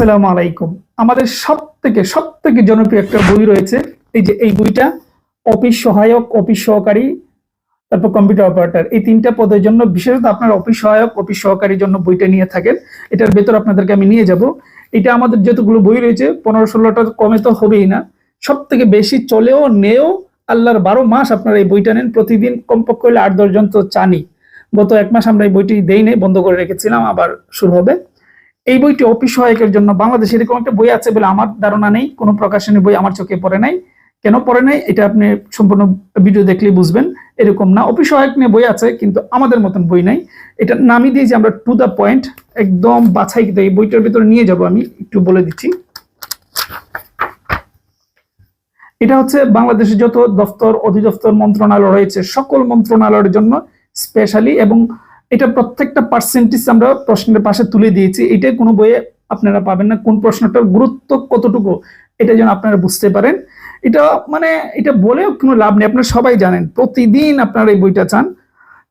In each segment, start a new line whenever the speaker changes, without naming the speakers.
আসসালামু আলাইকুম। আমাদের সব থেকে সব থেকে জনপ্রিয় একটা বই রয়েছে। এই যে এই বইটা, অফিস সহায়ক, অফিস সহকারী, তারপর কম্পিউটার অপারেটর। এই তিনটা পদের জন্য বিশেষত আপনার অফিস সহায়ক, অফিস সহকারীর জন্য বইটা নিয়ে থাকেন। এটার ভেতর আপনাদেরকে আমি নিয়ে যাব। এটা আমাদের যতগুলো বই রয়েছে, পনেরো ষোলোটা কমে তো হবেই না। সব থেকে বেশি চলেও নেও, আল্লাহর বারো মাস আপনারা এই বইটা নেন। প্রতিদিন কমপক্ষে হলে আট দশজন তো চানি গত এক মাস আমরা এই বইটি দেই নেই, বন্ধ করে রেখেছিলাম, আবার শুরু হবে। এই বইটি অফিস সহায়কের জন্য। বাংলাদেশে এরকম একটা বই আছে বলে আমার ধারণা নেই, কোনো প্রকাশনী বই আমার চোখে পড়ে নাই। কেন পড়ে নাই? এটা আপনি সম্পূর্ণ ভিডিও দেখলেই বুঝবেন। এরকম না, অফিস সহায়ক নিয়ে বই আছে, কিন্তু আমাদের মতন বই নাই। এটা নামই দিয়েছি আমরা টু দ্য পয়েন্ট একদম বাছাই এই বইটার ভিতরে নিয়ে যাব, আমি একটু বলে দিচ্ছি। এটা হচ্ছে বাংলাদেশের যত দপ্তর অধিদপ্তর মন্ত্রণালয় রয়েছে, সকল মন্ত্রণালয়ের জন্য স্পেশালি এবং এটা প্রত্যেকটা পার্সেন্টেজ আমরা প্রশ্নের পাশে তুলে দিয়েছি। এটাই কোনো বইয়ে আপনারা পাবেন না। কোন প্রশ্নটার গুরুত্ব কতটুকু, এটা যেন আপনারা বুঝতে পারেন। এটা মানে এটা বলেও কোনো লাভ নেই। আপনারা সবাই জানেন, প্রতিদিন আপনারা এই বইটা চান।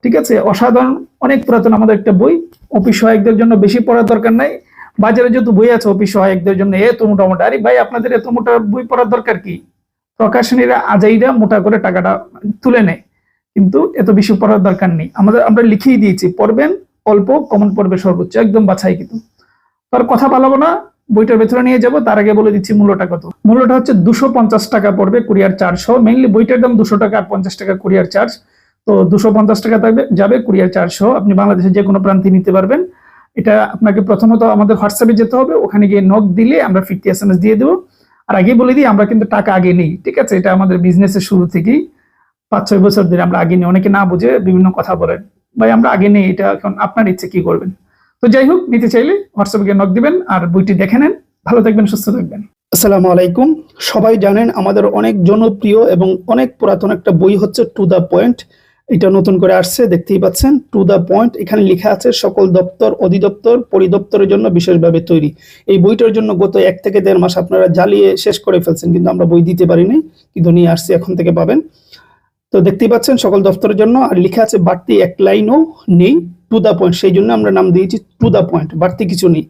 ঠিক আছে? অসাধারণ, অনেক পুরাতন আমাদের একটা বই। অফিস সহায়কদের জন্য বেশি পড়ার দরকার নাই। বাজারে যত বই আছে অফিস সহায়কদের জন্য এত মোটামোটা আরে ভাই, আপনাদের এত মোটা বই পড়ার দরকার কি? প্রকাশনীরা আজাইরা মোটা করে টাকাটা তুলে নেয়। কিন্তু এত বেশি পড়ার দরকার নেই। আমাদের আমরা লিখেই দিয়েছি, পড়বেন, অল্প কমন পড়বে সর্বোচ্চ, একদম বাছাই কিন্তু। তার কথা বলাবো না, বইটার ভেতরে নিয়ে যাব, তার আগে বলে দিচ্ছি মূল্যটা কত। মূল্যটা হচ্ছে দুশো পঞ্চাশ টাকা পড়বে কুরিয়ার চারশো মেইনলি বইটার দাম দুশো টাকা আর পঞ্চাশ টাকা কুরিয়ার চার্জ তো দুশো পঞ্চাশ টাকা থাকবে, যাবে কুরিয়ার চারশো আপনি বাংলাদেশের যে কোনো প্রান্তে নিতে পারবেন। এটা আপনাকে প্রথমত আমাদের হোয়াটসঅ্যাপে যেতে হবে, ওখানে গিয়ে নক দিলে আমরা ফিফটি এস এম এস দিয়ে দেবো। আর আগে বলে দিই, আমরা কিন্তু টাকা আগে নেই, ঠিক আছে? এটা আমাদের বিজনেসের শুরু থেকেই। পাঁচ, ছয় বছর ধরে আমরা আগে নিই অনেকে না বুঝে বিভিন্ন কথা বলেন ভাই, আমরা আগে নেই এটা এখন আপনার ইচ্ছে কি করবেন? তো যাই হোক, নিতে চাইলে হোয়াটসঅ্যাপে গিয়ে নক দিবেন আর বইটি দেখে নেন। ভালো থাকবেন, সুস্থ থাকবেন। আসসালামু আলাইকুম। সবাই জানেন আমাদের অনেক জনপ্রিয় এবং অনেক পুরাতন একটা বই হচ্ছে টু দ্য পয়েন্ট এটা নতুন করে আসছে, দেখতেই পাচ্ছেন। টু দ্য পয়েন্ট এখানে লেখা আছে, সকল দপ্তর, অধিদপ্তর, পরিদপ্তরের জন্য বিশেষভাবে তৈরি। এই বইটার জন্য গত এক থেকে দেড় মাস আপনারা জ্বালিয়ে শেষ করে ফেলছেন, কিন্তু আমরা বই দিতে পারিনি, কিন্তু নিয়ে আসছি এখন থেকে পাবেন। তো দেখতেই পাচ্ছেন সকল দপ্তরের জন্য, আর লেখা আছে বাড়তি এক লাইনও নেই টু দ্য পয়েন্ট সেই জন্য আমরা নাম দিয়েছি টু দ্য পয়েন্ট বাড়তি কিছু নেই।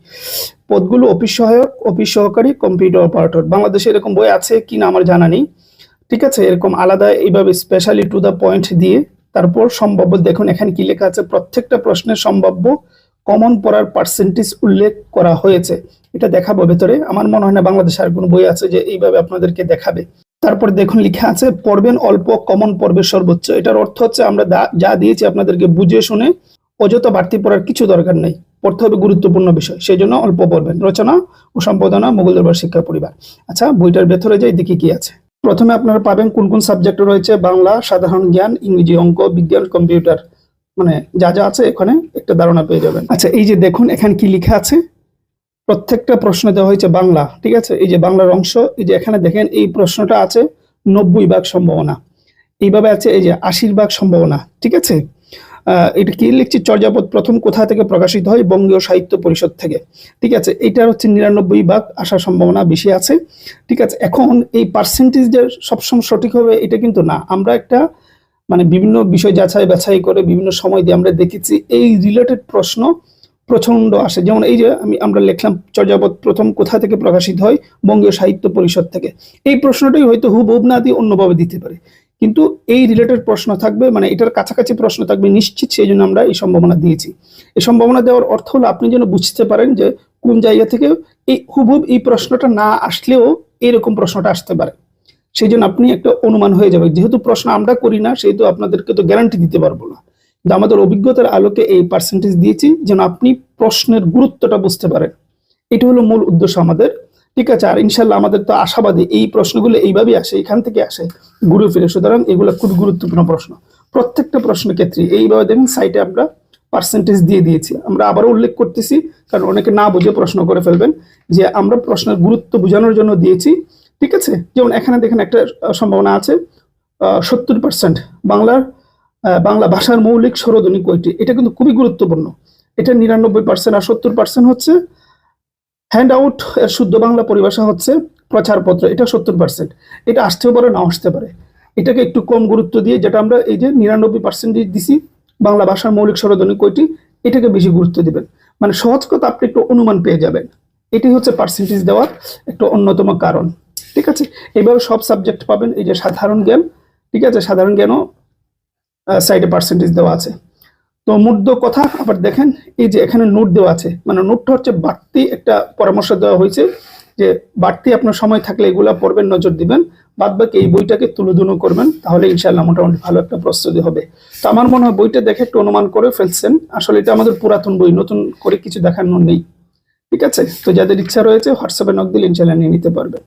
পদগুলো অফিস সহায়ক, অফিস সহকারী কম্পিউটার অপারেটর বাংলাদেশে এরকম বই আছে কি না আমার জানা নেই। ঠিক আছে, এরকম আলাদা এইভাবে স্পেশালি টু দ্য পয়েন্ট দিয়ে তারপর সম্ভাব্য, দেখুন এখানে কি লেখা আছে, প্রত্যেকটা প্রশ্নের সম্ভাব্য কমন পড়ার পার্সেন্টেজ উল্লেখ করা হয়েছে। এটা দেখাবো ভেতরে। আমার মনে হয় না বাংলাদেশে আর কোনো বই আছে যে এইভাবে আপনাদেরকে দেখাবে। তারপর দেখুন লেখা আছে, পড়বেন অল্প, কমন পড়বে সর্বোচ্চ। এটার অর্থ হচ্ছে আমরা যা দিয়েছি আপনাদেরকে বুঝে শুনে অযথা বাড়তি পড়ার কিছু দরকার নেই। পড়তে হবে গুরুত্বপূর্ণ বিষয় সেই জন্য অল্প পড়বেন। রচনা ও সম্পাদনা, মোগল দরবার, শিক্ষা পরিবার। আচ্ছা বইটার ভেতরে যাই, দেখি কি আছে। প্রথমে আপনারা পাবেন কোন কোন সাবজেক্ট রয়েছে, বাংলা, সাধারণ জ্ঞান, ইংরেজি অঙ্ক, বিজ্ঞান, কম্পিউটার। মানে যা যা আছে এখানে একটা ধারণা পেয়ে যাবেন। আচ্ছা এই যে দেখুন, এখানে কি লেখা আছে? প্রত্যেকটা প্রশ্ন দেওয়া হয়েছে বাংলা, ঠিক আছে? এই যে বাংলার অংশ, এই যে এখানে দেখেন এই প্রশ্নটা আছে নব্বই ভাগ সম্ভাবনা। এইভাবে আছে এই যে আশির ভাগ সম্ভাবনা, ঠিক আছে? এটা কি লিখছি? চর্যাপদ প্রথম কোথা থেকে প্রকাশিত হয়? বঙ্গীয় সাহিত্য পরিষদ থেকে, ঠিক আছে? এটার হচ্ছে নিরানব্বই ভাগ আসার সম্ভাবনা বেশি আছে, ঠিক আছে? এখন এই পার্সেন্টেজ যে সবসময় সঠিক হবে, এটা কিন্তু না। আমরা একটা মানে বিভিন্ন বিষয় যাচাই বাছাই করে বিভিন্ন সময় দিয়ে আমরা দেখেছি, এই রিলেটেড প্রশ্ন প্রচণ্ড আসে। যেমন এই যে আমি, আমরা লিখলাম, চর্যাপদ প্রথম কোথা থেকে প্রকাশিত হয়? বঙ্গীয় সাহিত্য পরিষদ থেকে। এই প্রশ্নটাই হয়তো হুবহুব না দিয়ে অন্যভাবে দিতে পারে। কিন্তু এই রিলেটেড প্রশ্ন থাকবে মানে এটার কাছাকাছি প্রশ্ন থাকবে নিশ্চিত, সেই জন্য আমরা এই সম্ভাবনা দিয়েছি। এই সম্ভাবনা দেওয়ার অর্থ হলো আপনি যেন বুঝতে পারেন যে কোন জায়গা থেকে এই হুবহুব এই প্রশ্নটা না আসলেও এরকম প্রশ্নটা আসতে পারে। সেই জন্য আপনি একটা অনুমান হয়ে যাবে যেহেতু প্রশ্ন আমরা করি না, সেহেতু আপনাদেরকে তো গ্যারান্টি দিতে পারব না। কিন্তু আমাদের অভিজ্ঞতার আলোকে এই পার্সেন্টেজ দিয়েছি যেন আপনি প্রশ্নের গুরুত্বটা বুঝতে পারেন। এটা হলো মূল উদ্দেশ্য আমাদের। ঠিক আছে, আর ইনশাল্লাহ আমাদের তো আশাবাদী এই প্রশ্নগুলো এইভাবেই আসে, এখান থেকে আসে। ঘুরে ফিরে, সুতরাং এগুলো খুব গুরুত্বপূর্ণ প্রশ্ন। প্রত্যেকটা প্রশ্নের ক্ষেত্রে এইভাবে দেখেন সাইটে আমরা পার্সেন্টেজ দিয়ে দিয়েছি। আমরা আবারও উল্লেখ করতেছি, কারণ অনেকে না বুঝে প্রশ্ন করে ফেলবেন যে আমরা প্রশ্নের গুরুত্ব বোঝানোর জন্য দিয়েছি। ঠিক আছে, যেমন এখানে দেখেন একটা সম্ভাবনা আছে সত্তর পার্সেন্ট বাংলার বাংলা ভাষার মৌলিক স্বরধ্বনি কয়টি? এটা কিন্তু খুবই গুরুত্বপূর্ণ। এটা নিরানব্বই পার্সেন্ট আর সত্তর পার্সেন্ট হচ্ছে হ্যান্ড আউট এর শুদ্ধ বাংলা পরিভাষা হচ্ছে প্রচারপত্র। এটা সত্তর পার্সেন্ট এটা আসতেও পারে না আসতে পারে। এটাকে একটু কম গুরুত্ব দিয়ে যেটা আমরা এই যে নিরানব্বই পার্সেন্ট দিছি বাংলা ভাষার মৌলিক স্বরধ্বনি কয়টি, এটাকে বেশি গুরুত্ব দিবেন। মানে সহজ কথা, আপনি একটু অনুমান পেয়ে যাবেন। এটি হচ্ছে পার্সেন্টেজ দেওয়ার একটা অন্যতম কারণ। ঠিক আছে? এইভাবে সব সাবজেক্ট পাবেন, এই যে সাধারণ জ্ঞান। ঠিক আছে? সাধারণ জ্ঞানও সাইডে পার্সেন্টেজ দেওয়া আছে। তো মুদ্র কথা আবার দেখেন, এই যে এখানে নোট দেওয়া আছে মানে নোটটা হচ্ছে বাড়তি একটা পরামর্শ দেওয়া হয়েছে যে বাড়তি আপনার সময় থাকলে এগুলা পড়বেন, নজর দিবেন, বাদ বাকি এই বইটাকে তুলোধুনো করবেন, তাহলে ইনশাল্লাহ মোটামুটি ভালো একটা প্রস্তুতি হবে। তো আমার মনে হয় বইটা দেখে একটু অনুমান করে ফেলছেন। আসলে এটা আমাদের পুরাতন বই, নতুন করে কিছু দেখানো নেই। ঠিক আছে? তো যাদের ইচ্ছা রয়েছে, হোয়াটসঅ্যাপে নক দিলে ইনশাল্লাহ নিয়ে নিতে পারবেন